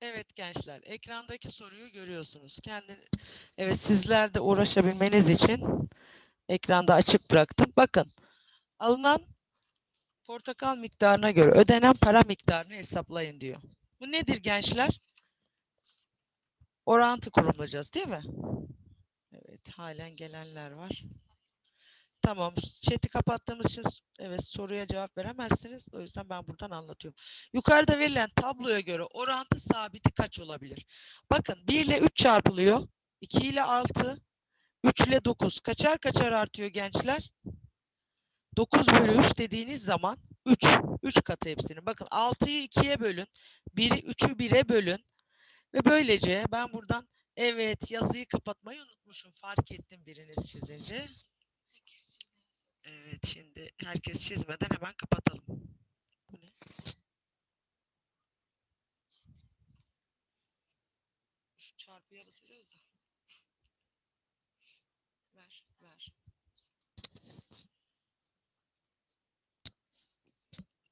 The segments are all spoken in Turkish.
Evet gençler, ekrandaki soruyu görüyorsunuz. Kendi Evet sizler de uğraşabilmeniz için ekranda açık bıraktım. Bakın. Alınan portakal miktarına göre ödenen para miktarını hesaplayın diyor. Bu nedir gençler? Orantı kurulacağız değil mi? Evet, halen gelenler var. Tamam, chat'i kapattığımız için evet soruya cevap veremezsiniz. O yüzden ben buradan anlatıyorum. Yukarıda verilen tabloya göre orantı sabiti kaç olabilir? Bakın 1 ile 3 çarpılıyor. 2 ile 6, 3 ile 9. Kaçar kaçar artıyor gençler? 9 bölü 3 dediğiniz zaman 3. 3 katı hepsinin. Bakın 6'yı 2'ye bölün. 1'i 3'ü 1'e bölün. Ve böylece ben buradan evet yazıyı kapatmayı unutmuşum. Fark ettim biriniz çizince. Evet şimdi herkes çizmeden hemen kapatalım. Bu ne? Şu çarpıya basacağız da. Ver, ver.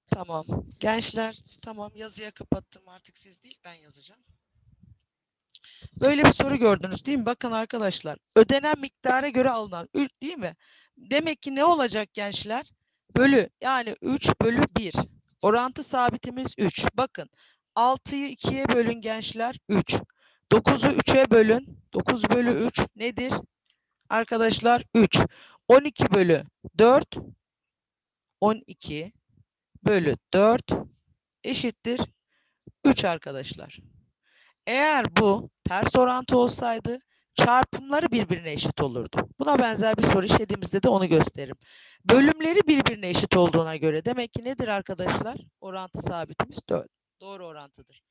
Tamam. Gençler tamam yazıya kapattım artık siz değil ben yazacağım. Böyle bir soru gördünüz değil mi? Bakın arkadaşlar. Ödenen miktara göre alınan. Değil mi? Demek ki ne olacak gençler? Bölü. Yani 3 bölü 1. Orantı sabitimiz 3. Bakın. 6'yı 2'ye bölün gençler. 3. 9'u 3'e bölün. 9 bölü 3 nedir? Arkadaşlar 3. 12 bölü 4. 12 bölü 4 eşittir 3 arkadaşlar. Eğer bu ters orantı olsaydı çarpımları birbirine eşit olurdu. Buna benzer bir soru işlediğimizde de onu gösteririm. Bölümleri birbirine eşit olduğuna göre demek ki nedir arkadaşlar? Orantı sabitimiz 4. Doğru orantıdır.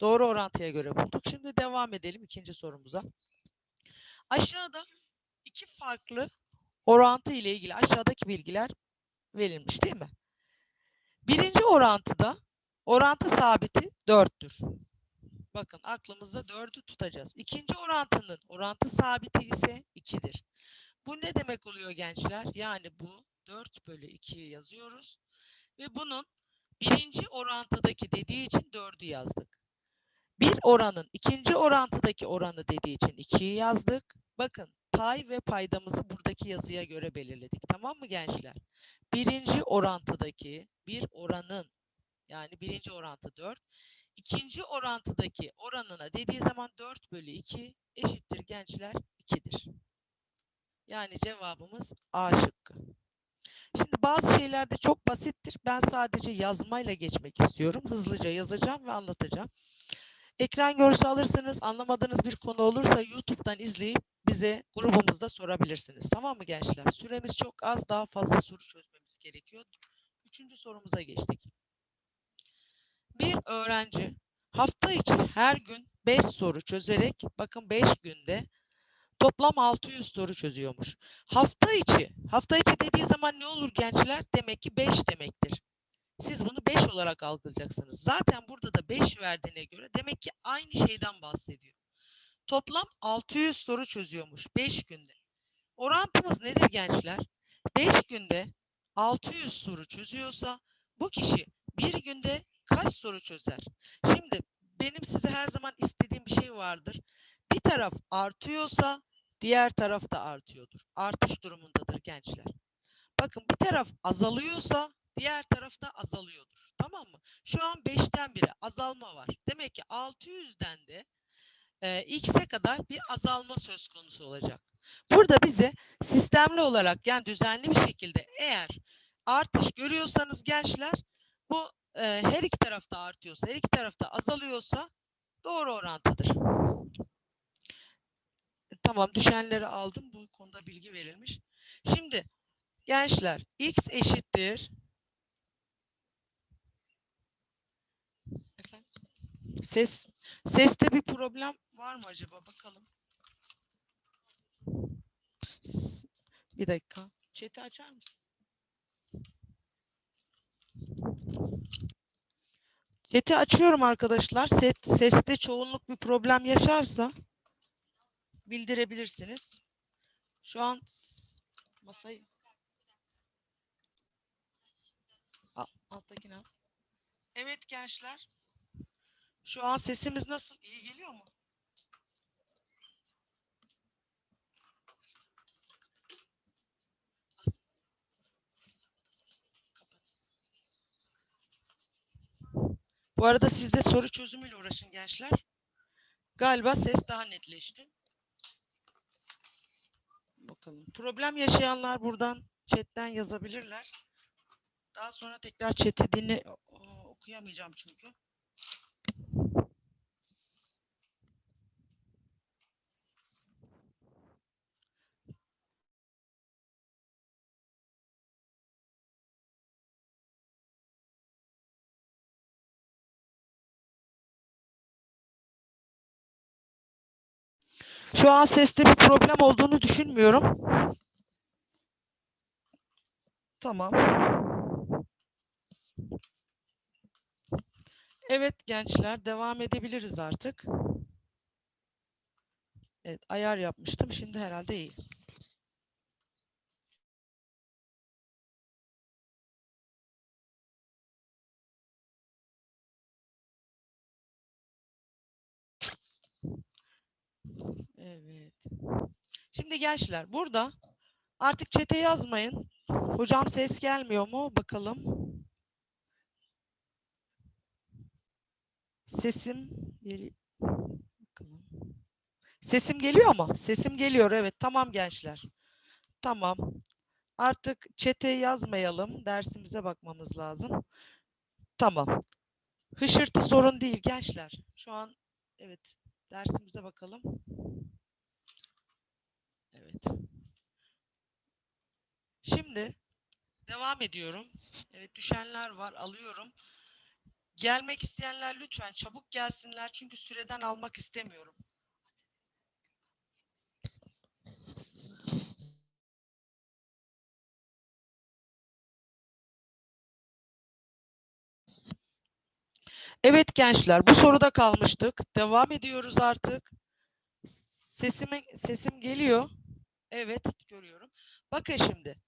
Doğru orantıya göre bulduk. Şimdi devam edelim ikinci sorumuza. Aşağıda iki farklı orantı ile ilgili aşağıdaki bilgiler verilmiş değil mi? Birinci orantıda orantı sabiti 4'tür. Bakın aklımızda 4'ü tutacağız. İkinci orantının orantı sabiti ise 2'dir. Bu ne demek oluyor gençler? Yani bu 4 bölü 2'yi yazıyoruz. Ve bunun birinci orantıdaki dediği için 4'ü yazdık. Bir oranın ikinci orantıdaki oranı dediği için 2'yi yazdık. Bakın pay ve paydamızı buradaki yazıya göre belirledik. Tamam mı gençler? Birinci orantıdaki bir oranın yani birinci orantı 4. İkinci orantıdaki oranına dediği zaman 4 bölü 2 eşittir gençler 2'dir. Yani cevabımız A şıkkı. Şimdi bazı şeyler de çok basittir. Ben sadece yazmayla geçmek istiyorum. Hızlıca yazacağım ve anlatacağım. Ekran görüntüsü alırsınız. Anlamadığınız bir konu olursa YouTube'dan izleyip bize grubumuzda sorabilirsiniz. Tamam mı gençler? Süremiz çok az. Daha fazla soru çözmemiz gerekiyor. Üçüncü sorumuza geçtik. Bir öğrenci hafta içi her gün 5 soru çözerek bakın 5 günde toplam 600 soru çözüyormuş. Hafta içi, hafta içi dediği zaman ne olur gençler? Demek ki 5 demektir. Siz bunu 5 olarak algılayacaksınız. Zaten burada da 5 verdiğine göre demek ki aynı şeyden bahsediyor. Toplam 600 soru çözüyormuş 5 günde. Orantımız nedir gençler? 5 günde 600 soru çözüyorsa bu kişi bir günde soru çözer? Şimdi benim size her zaman istediğim bir şey vardır. Bir taraf artıyorsa diğer taraf da artıyordur. Artış durumundadır gençler. Bakın bir taraf azalıyorsa diğer taraf da azalıyordur. Tamam mı? Şu an 5'ten 1'e azalma var. Demek ki 600'den de e, x'e kadar bir azalma söz konusu olacak. Burada bize sistemli olarak yani düzenli bir şekilde eğer artış görüyorsanız gençler bu e, her iki tarafta artıyorsa, her iki tarafta azalıyorsa doğru orantıdır. Tamam düşenleri aldım. Bu konuda bilgi verilmiş. Şimdi gençler x eşittir. Efendim? Ses seste bir problem var mı acaba bakalım. Bir dakika. Chat'i açar mısın? Chat'i açıyorum arkadaşlar. Set, seste çoğunluk bir problem yaşarsa bildirebilirsiniz. Şu an masayı Al, alttakini al. Evet gençler. Şu an sesimiz nasıl? İyi geliyor mu? Arada siz de soru çözümüyle uğraşın gençler. Galiba ses daha netleşti. Bakalım. Problem yaşayanlar buradan chatten yazabilirler. Daha sonra tekrar chat'i dinle okuyamayacağım çünkü. Şu an seste bir problem olduğunu düşünmüyorum. Tamam. Evet gençler devam edebiliriz artık. Evet ayar yapmıştım. Şimdi herhalde iyi. Evet. Şimdi gençler burada artık çete yazmayın. Hocam ses gelmiyor mu? Bakalım. Sesim geliyor. Bakalım. Sesim geliyor mu? Sesim geliyor. Evet. Tamam gençler. Tamam. Artık çete yazmayalım. Dersimize bakmamız lazım. Tamam. Hışırtı sorun değil gençler. Şu an evet dersimize bakalım. Evet. Şimdi devam ediyorum. Evet düşenler var. Alıyorum. Gelmek isteyenler lütfen çabuk gelsinler çünkü süreden almak istemiyorum. Evet gençler bu soruda kalmıştık. Devam ediyoruz artık. Sesime, sesim geliyor. Evet görüyorum. Bakın şimdi.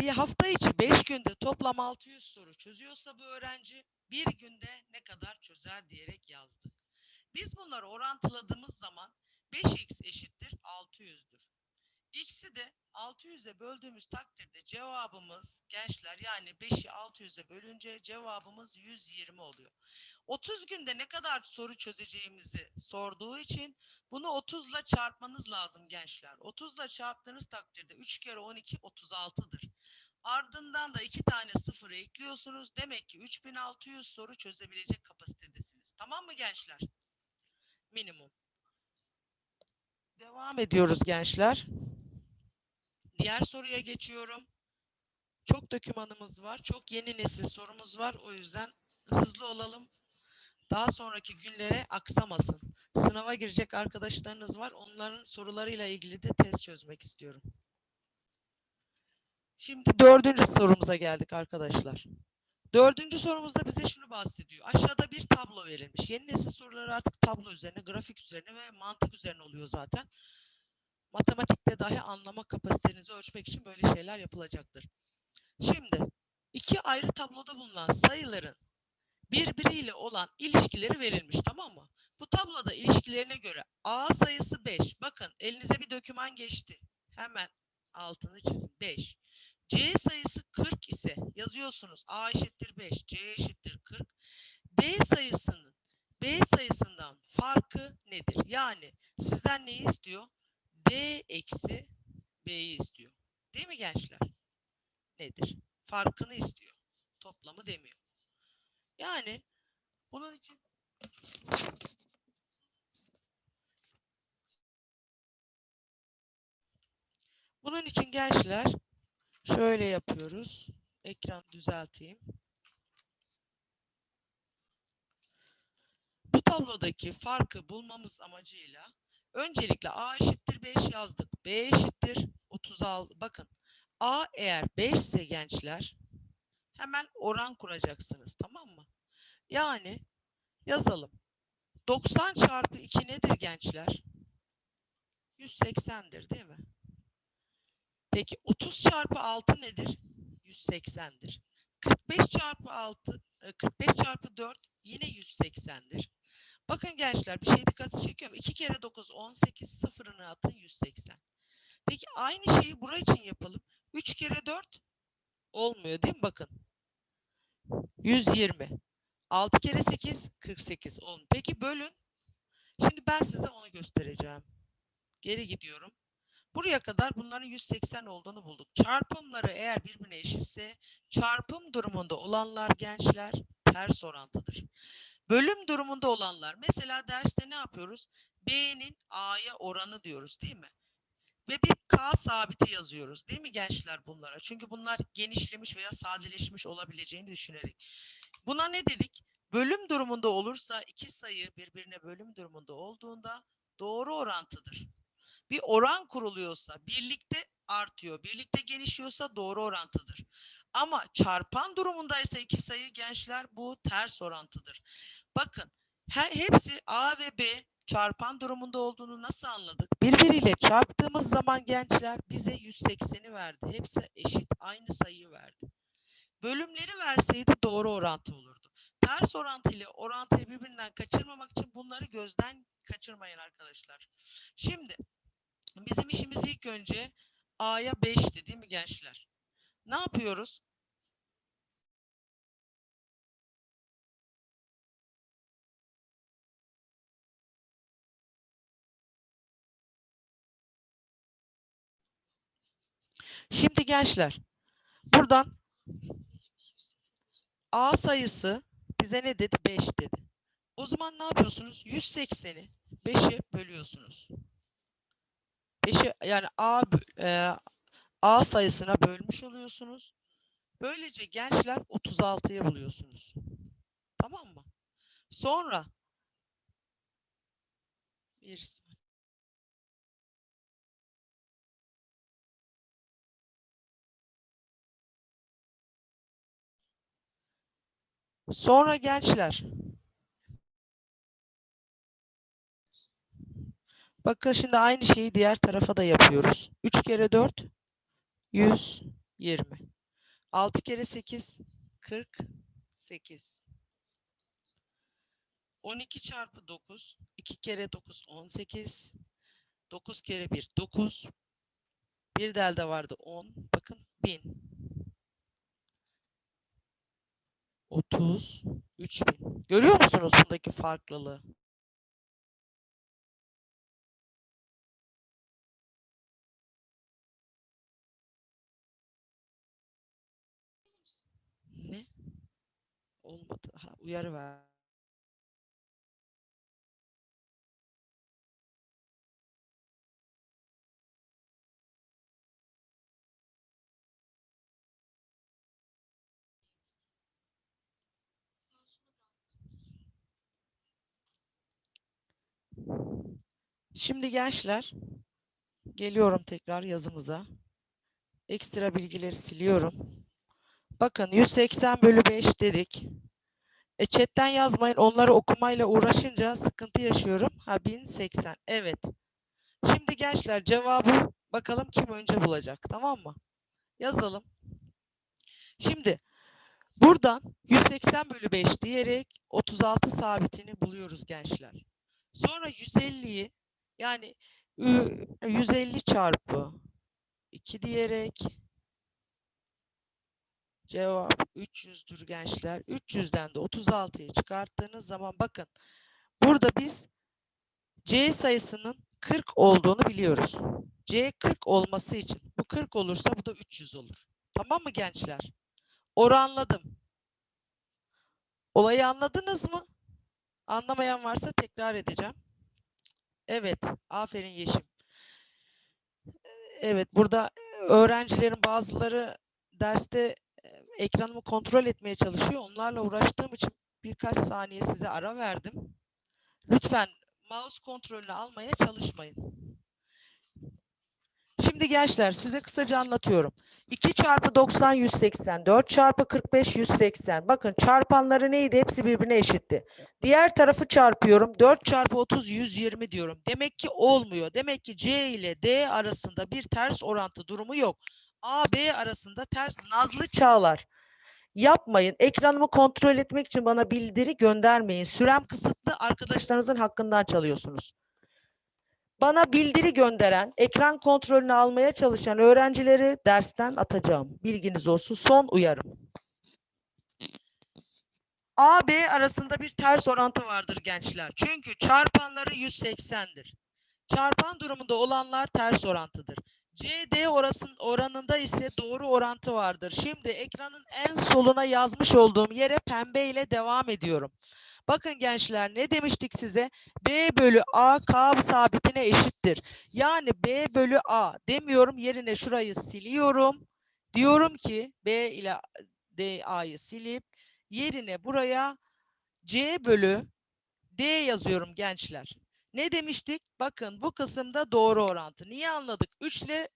Bir hafta içi 5 günde toplam 600 soru çözüyorsa bu öğrenci bir günde ne kadar çözer diyerek yazdık. Biz bunları orantıladığımız zaman 5x eşittir 600'dür. X'i de 600'e böldüğümüz takdirde cevabımız gençler yani 5'i 600'e bölünce cevabımız 120 oluyor. 30 günde ne kadar soru çözeceğimizi sorduğu için bunu 30 ile çarpmanız lazım gençler. 30 ile çarptığınız takdirde 3 kere 12 36'dır. Ardından da 2 tane sıfır ekliyorsunuz. Demek ki 3600 soru çözebilecek kapasitedesiniz. Tamam mı gençler? Minimum. Devam ediyoruz gençler. Diğer soruya geçiyorum. Çok dokümanımız var. Çok yeni nesil sorumuz var. O yüzden hızlı olalım. Daha sonraki günlere aksamasın. Sınava girecek arkadaşlarınız var. Onların sorularıyla ilgili de test çözmek istiyorum. Şimdi dördüncü sorumuza geldik arkadaşlar. Dördüncü sorumuzda bize şunu bahsediyor. Aşağıda bir tablo verilmiş. Yeni nesil soruları artık tablo üzerine, grafik üzerine ve mantık üzerine oluyor zaten. Matematikte dahi anlama kapasitenizi ölçmek için böyle şeyler yapılacaktır. Şimdi iki ayrı tabloda bulunan sayıların birbiriyle olan ilişkileri verilmiş tamam mı? Bu tabloda ilişkilerine göre A sayısı 5. Bakın elinize bir döküman geçti. Hemen altını çizin. 5. C sayısı 40 ise yazıyorsunuz. A eşittir 5, C eşittir 40. D sayısının B sayısından farkı nedir? Yani sizden neyi istiyor? D eksi B'yi istiyor. Değil mi gençler? Nedir? Farkını istiyor. Toplamı demiyor. Yani bunun için bunun için gençler şöyle yapıyoruz. Ekran düzelteyim. Bu tablodaki farkı bulmamız amacıyla öncelikle A eşittir 5 yazdık. B eşittir 36. Bakın A eğer 5 ise gençler hemen oran kuracaksınız tamam mı? Yani yazalım. 90 çarpı 2 nedir gençler? 180'dir değil mi? Peki 30 çarpı 6 nedir? 180'dir. 45 çarpı 6, 45 çarpı 4 yine 180'dir. Bakın gençler bir şey dikkatinizi çekiyorum. 2 kere 9 18 sıfırını atın 180. Peki aynı şeyi bura için yapalım. 3 kere 4 olmuyor değil mi? Bakın. 120. 6 kere 8 48 olmuyor. Peki bölün. Şimdi ben size onu göstereceğim. Geri gidiyorum. Buraya kadar bunların 180 olduğunu bulduk. Çarpımları eğer birbirine eşitse çarpım durumunda olanlar gençler ters orantıdır. Bölüm durumunda olanlar mesela derste ne yapıyoruz? B'nin A'ya oranı diyoruz değil mi? Ve bir K sabiti yazıyoruz değil mi gençler bunlara? Çünkü bunlar genişlemiş veya sadeleşmiş olabileceğini düşünerek. Buna ne dedik? Bölüm durumunda olursa iki sayı birbirine bölüm durumunda olduğunda doğru orantıdır. Bir oran kuruluyorsa birlikte artıyor, birlikte genişliyorsa doğru orantıdır. Ama çarpan durumundaysa iki sayı gençler bu ters orantıdır. Bakın he- hepsi A ve B çarpan durumunda olduğunu nasıl anladık? Birbiriyle çarptığımız zaman gençler bize 180'i verdi. Hepsi eşit, aynı sayıyı verdi. Bölümleri verseydi doğru orantı olurdu. Ters orantı ile orantıyı birbirinden kaçırmamak için bunları gözden kaçırmayın arkadaşlar. Şimdi bizim işimiz ilk önce A'ya 5'ti değil mi gençler? Ne yapıyoruz? Şimdi gençler buradan A sayısı bize ne dedi? 5 dedi. O zaman ne yapıyorsunuz? 180'i 5'e bölüyorsunuz. 5'i yani A e, A sayısına bölmüş oluyorsunuz. Böylece gençler 36'yı buluyorsunuz. Tamam mı? Sonra bir Sonra gençler Bakın şimdi aynı şeyi diğer tarafa da yapıyoruz. 3 kere 4 120. 6 kere 8 48. 12 çarpı 9 2 kere 9 18. 9 kere 1 9. Bir de vardı 10. Bakın 1000. 30 3000. Görüyor musunuz bundaki farklılığı? Ne? Olmadı. Ha, uyarı ver. Şimdi gençler geliyorum tekrar yazımıza. Ekstra bilgileri siliyorum. Bakın 180 bölü 5 dedik. E chatten yazmayın. Onları okumayla uğraşınca sıkıntı yaşıyorum. Ha 1080. Evet. Şimdi gençler cevabı bakalım kim önce bulacak. Tamam mı? Yazalım. Şimdi buradan 180 bölü 5 diyerek 36 sabitini buluyoruz gençler. Sonra 150'yi yani ü- 150 çarpı 2 diyerek Cevap 300'dür gençler. 300'den de 36'yı çıkarttığınız zaman bakın burada biz C sayısının 40 olduğunu biliyoruz. C 40 olması için bu 40 olursa bu da 300 olur. Tamam mı gençler? Oranladım. Olayı anladınız mı? Anlamayan varsa tekrar edeceğim. Evet. Aferin Yeşim. Evet burada öğrencilerin bazıları derste ekranımı kontrol etmeye çalışıyor. Onlarla uğraştığım için birkaç saniye size ara verdim. Lütfen mouse kontrolünü almaya çalışmayın. Şimdi gençler size kısaca anlatıyorum. 2 çarpı 90 180, 4 çarpı 45 180. Bakın çarpanları neydi? Hepsi birbirine eşitti. Diğer tarafı çarpıyorum. 4 çarpı 30 120 diyorum. Demek ki olmuyor. Demek ki C ile D arasında bir ters orantı durumu yok. A, B arasında ters Nazlı Çağlar. Yapmayın. Ekranımı kontrol etmek için bana bildiri göndermeyin. Sürem kısıtlı. Arkadaşlarınızın hakkından çalıyorsunuz. Bana bildiri gönderen, ekran kontrolünü almaya çalışan öğrencileri dersten atacağım. Bilginiz olsun. Son uyarım. A, B arasında bir ters orantı vardır gençler. Çünkü çarpanları 180'dir. Çarpan durumunda olanlar ters orantıdır. CD orasın, oranında ise doğru orantı vardır. Şimdi ekranın en soluna yazmış olduğum yere pembe ile devam ediyorum. Bakın gençler ne demiştik size? B bölü A K sabitine eşittir. Yani B bölü A demiyorum yerine şurayı siliyorum. Diyorum ki B ile D A'yı silip yerine buraya C bölü D yazıyorum gençler. Ne demiştik? Bakın bu kısımda doğru orantı. Niye anladık? 3 ile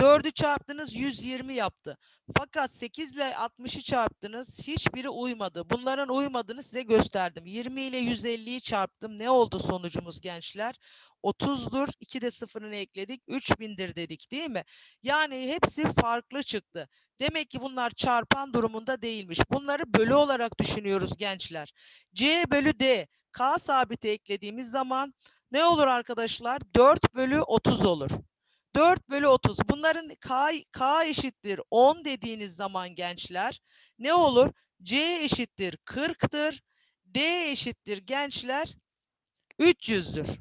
4'ü çarptınız 120 yaptı. Fakat 8 ile 60'ı çarptınız hiçbiri uymadı. Bunların uymadığını size gösterdim. 20 ile 150'yi çarptım. Ne oldu sonucumuz gençler? 30'dur. 2 de sıfırını ekledik. 3000'dir dedik değil mi? Yani hepsi farklı çıktı. Demek ki bunlar çarpan durumunda değilmiş. Bunları bölü olarak düşünüyoruz gençler. C bölü D. K sabiti eklediğimiz zaman ne olur arkadaşlar? 4 bölü 30 olur. 4 bölü 30. Bunların K, K eşittir 10 dediğiniz zaman gençler ne olur? C eşittir 40'tır. D eşittir gençler 300'dür.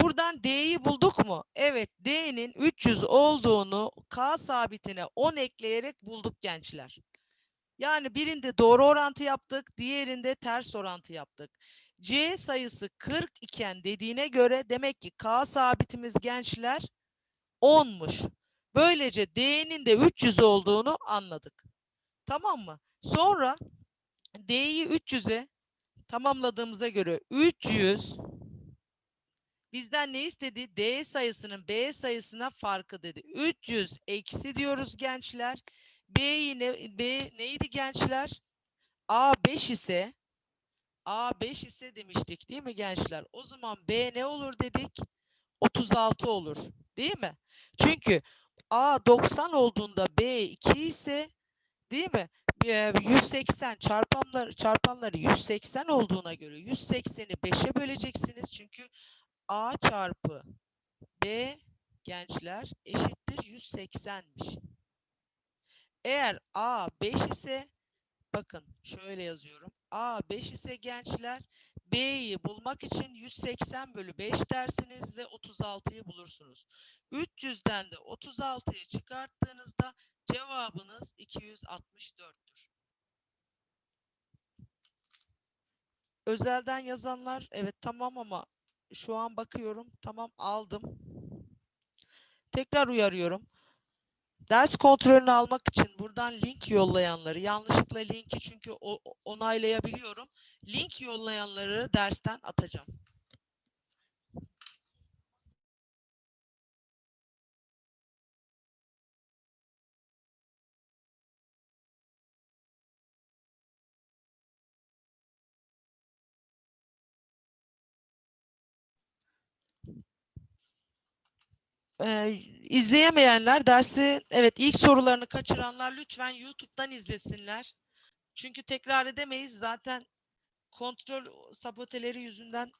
Buradan D'yi bulduk mu? Evet D'nin 300 olduğunu K sabitine 10 ekleyerek bulduk gençler. Yani birinde doğru orantı yaptık, diğerinde ters orantı yaptık. C sayısı 40 iken dediğine göre demek ki K sabitimiz gençler 10'muş. Böylece D'nin de 300 olduğunu anladık. Tamam mı? Sonra D'yi 300'e tamamladığımıza göre 300 bizden ne istedi? D sayısının B sayısına farkı dedi. 300 eksi diyoruz gençler. B yine B neydi gençler? A 5 ise A 5 ise demiştik değil mi gençler? O zaman B ne olur dedik? 36 olur. Değil mi? Çünkü A 90 olduğunda B 2 ise değil mi? Eee, 180 çarpanlar çarpanları 180 olduğuna göre 180'i 5'e böleceksiniz. Çünkü A çarpı B gençler eşittir 180'miş. Eğer A 5 ise bakın şöyle yazıyorum. A 5 ise gençler B'yi bulmak için 180 bölü 5 dersiniz ve 36'yı bulursunuz. 300'den de 36'yı çıkarttığınızda cevabınız 264'tür. Özelden yazanlar evet tamam ama şu an bakıyorum tamam aldım. Tekrar uyarıyorum. Ders kontrolünü almak için buradan link yollayanları, yanlışlıkla linki çünkü onaylayabiliyorum. Link yollayanları dersten atacağım. Ee, izleyemeyenler dersi evet ilk sorularını kaçıranlar lütfen YouTube'dan izlesinler. Çünkü tekrar edemeyiz zaten kontrol saboteleri yüzünden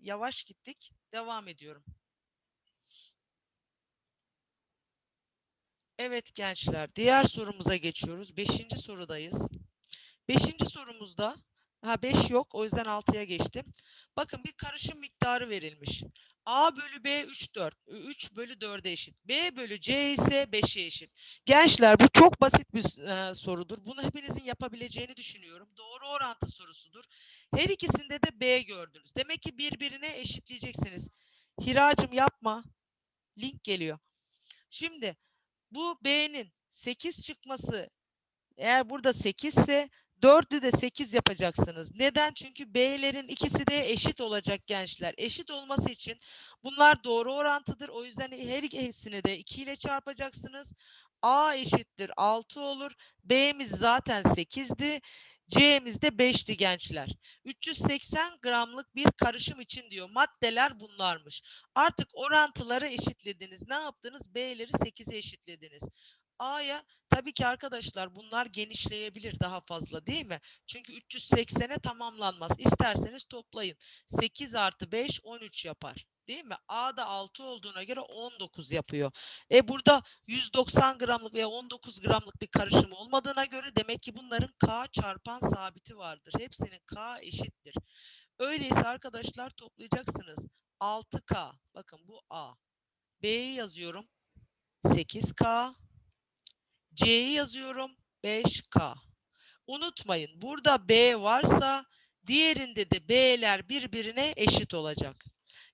yavaş gittik. Devam ediyorum. Evet gençler, diğer sorumuza geçiyoruz. Beşinci sorudayız. Beşinci sorumuzda, ha beş yok, o yüzden altıya geçtim. Bakın bir karışım miktarı verilmiş. A bölü B 3, 4, 3 bölü 4'e eşit. B bölü C ise 5'e eşit. Gençler bu çok basit bir e, sorudur. Bunu hepinizin yapabileceğini düşünüyorum. Doğru orantı sorusudur. Her ikisinde de B gördünüz. Demek ki birbirine eşitleyeceksiniz. Hiracım yapma. Link geliyor. Şimdi bu B'nin 8 çıkması eğer burada 8 ise 4'ü de 8 yapacaksınız. Neden? Çünkü B'lerin ikisi de eşit olacak gençler. Eşit olması için bunlar doğru orantıdır. O yüzden her ikisini de 2 ile çarpacaksınız. A eşittir 6 olur. B'miz zaten 8'di. C'miz de 5'ti gençler. 380 gramlık bir karışım için diyor. Maddeler bunlarmış. Artık orantıları eşitlediniz. Ne yaptınız? B'leri 8'e eşitlediniz. A'ya tabii ki arkadaşlar bunlar genişleyebilir daha fazla değil mi? Çünkü 380'e tamamlanmaz. İsterseniz toplayın. 8 artı 5 13 yapar. Değil mi? A'da 6 olduğuna göre 19 yapıyor. E burada 190 gramlık veya 19 gramlık bir karışım olmadığına göre demek ki bunların K çarpan sabiti vardır. Hepsinin K eşittir. Öyleyse arkadaşlar toplayacaksınız. 6K. Bakın bu A. B'yi yazıyorum. 8K. C'yi yazıyorum. 5K. Unutmayın burada B varsa diğerinde de B'ler birbirine eşit olacak.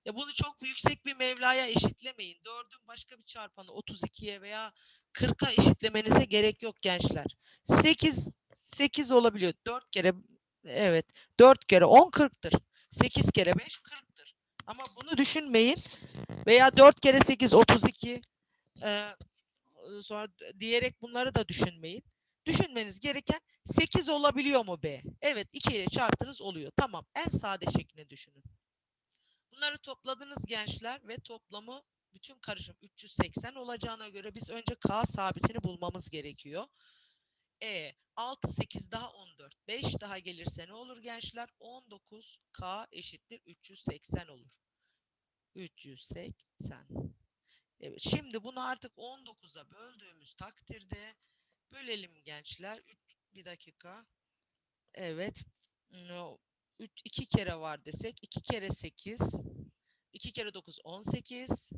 Ya bunu çok yüksek bir Mevla'ya eşitlemeyin. 4'ün başka bir çarpanı 32'ye veya 40'a eşitlemenize gerek yok gençler. 8 8 olabiliyor. 4 kere evet 4 kere 10 40'tır. 8 kere 5 40'tır. Ama bunu düşünmeyin. Veya 4 kere 8 32 ee, sonra diyerek bunları da düşünmeyin. Düşünmeniz gereken 8 olabiliyor mu B? Evet 2 ile çarptınız oluyor. Tamam en sade şeklinde düşünün. Bunları topladınız gençler ve toplamı bütün karışım 380 olacağına göre biz önce K sabitini bulmamız gerekiyor. E 6 8 daha 14. 5 daha gelirse ne olur gençler? 19 K eşittir 380 olur. 380. Evet, şimdi bunu artık 19'a böldüğümüz takdirde bölelim gençler. 3 bir dakika. Evet. 3 2 kere var desek 2 kere 8 2 kere 9 18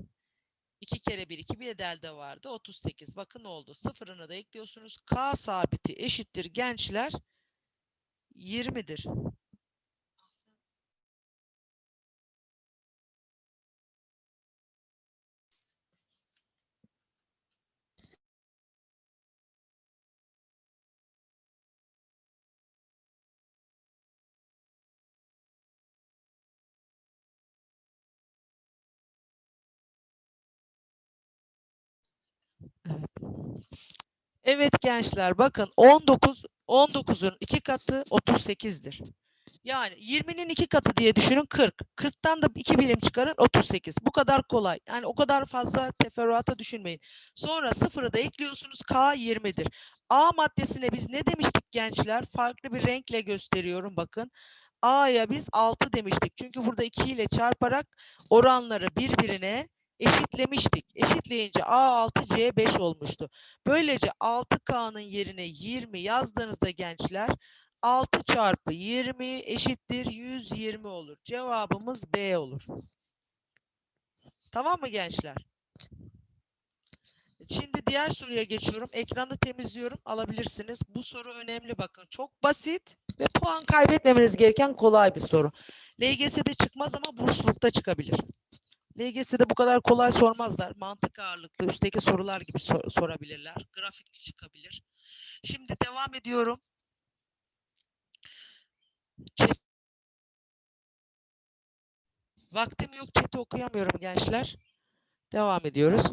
2 kere 1 2 bir de vardı 38. Bakın oldu? Sıfırını da ekliyorsunuz. K sabiti eşittir gençler 20'dir. Evet gençler bakın 19 19'un 2 katı 38'dir. Yani 20'nin 2 katı diye düşünün 40. 40'tan da 2 birim çıkarın 38. Bu kadar kolay. Yani o kadar fazla teferruata düşünmeyin. Sonra sıfırı da ekliyorsunuz K 20'dir. A maddesine biz ne demiştik gençler? Farklı bir renkle gösteriyorum bakın. A'ya biz 6 demiştik. Çünkü burada 2 ile çarparak oranları birbirine eşitlemiştik. Eşitleyince A6 C5 olmuştu. Böylece 6K'nın yerine 20 yazdığınızda gençler 6 çarpı 20 eşittir 120 olur. Cevabımız B olur. Tamam mı gençler? Şimdi diğer soruya geçiyorum. Ekranı temizliyorum. Alabilirsiniz. Bu soru önemli bakın. Çok basit ve puan kaybetmemeniz gereken kolay bir soru. LGS'de çıkmaz ama burslulukta çıkabilir. LGS'de bu kadar kolay sormazlar. Mantık ağırlıklı üstteki sorular gibi sor sorabilirler. Grafik çıkabilir. Şimdi devam ediyorum. Chat. Vaktim yok chat'i okuyamıyorum gençler. Devam ediyoruz.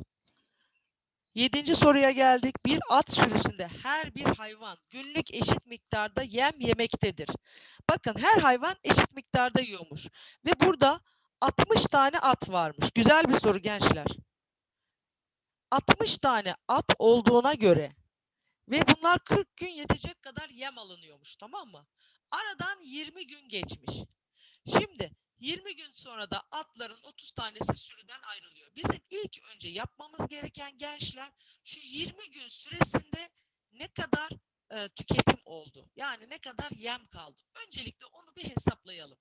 Yedinci soruya geldik. Bir at sürüsünde her bir hayvan günlük eşit miktarda yem yemektedir. Bakın her hayvan eşit miktarda yiyormuş. Ve burada 60 tane at varmış. Güzel bir soru gençler. 60 tane at olduğuna göre ve bunlar 40 gün yetecek kadar yem alınıyormuş tamam mı? Aradan 20 gün geçmiş. Şimdi 20 gün sonra da atların 30 tanesi sürüden ayrılıyor. Bizim ilk önce yapmamız gereken gençler şu 20 gün süresinde ne kadar e, tüketim oldu? Yani ne kadar yem kaldı? Öncelikle onu bir hesaplayalım.